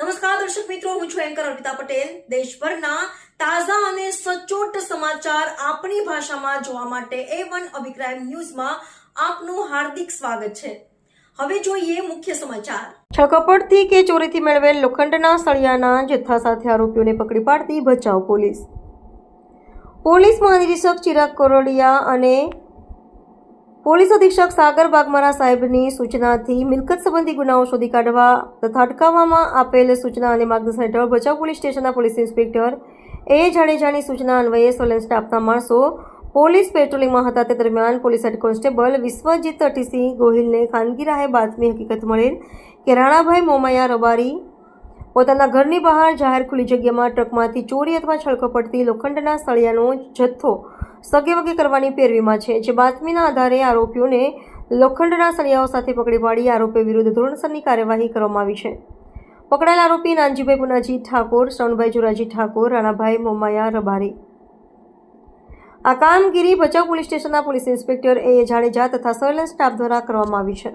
નમસ્કાર, દર્શક મિત્રો, હું છું એન્કર અર્પિતા પટેલ. દેશભરના તાજા અને સચોટ સમાચાર આપણી ભાષામાં જોવા માટે એ વન અભિપ્રાય ન્યૂઝમાં આપનું હાર્દિક સ્વાગત છે. હવે જોઈએ મુખ્ય સમાચાર. છકપટથી કે ચોરીથી મેળવેલ લોખંડના સળિયાના જથ્થા સાથે આરોપીઓને પકડી પાડતી ભચાઉ પોલીસ. પોલીસ મહાનિરીક્ષક ચિરાગ કરોડિયા અને પોલીસ અધિક્ષક સાગર બાગમારા સાહેબની સૂચનાથી મિલકત સંબંધી ગુનાઓ શોધી કાઢવા તથા અટકાવવામાં આપેલ સૂચના અને માર્ગદર્શન હેઠળ ભચાઉ પોલીસ સ્ટેશનના પોલીસ ઇન્સ્પેક્ટર એ જાડેજાની સૂચના અન્વયે સોલન સ્ટાફના માણસો પોલીસ પેટ્રોલિંગમાં હતા. તે દરમિયાન police head constable Vishwajit Atisinh ગોહિલને ખાનગી રાહે બાતમી હકીકત મળેલ કે રાણાભાઈ મોમૈયા રબારી પોતાના ઘરની બહાર જાહેર ખુલ્લી જગ્યામાં ટ્રકમાંથી ચોરી અથવા છળકપટથી લોખંડના સળિયાનો જથ્થો સગે વગે કરવાની પેરવીમાં છે, જે બાતમીના આધારે આરોપીઓને લોખંડના સળિયાઓ સાથે પકડી પાડી આરોપીઓ વિરુદ્ધ ધોરણસરની કાર્યવાહી કરવામાં આવી છે. પકડાયેલ આરોપી નાનજીભાઈ પુનાજી ઠાકોર, શ્રવણભાઈ જોરાજી ઠાકોર, રાણાભાઈ મોમાયા રબારી. આ કામગીરી ભચાઉ પોલીસ સ્ટેશનના પોલીસ ઇન્સ્પેક્ટર એ જાડેજા તથા સર્વેલન્સ સ્ટાફ દ્વારા કરવામાં આવી છે.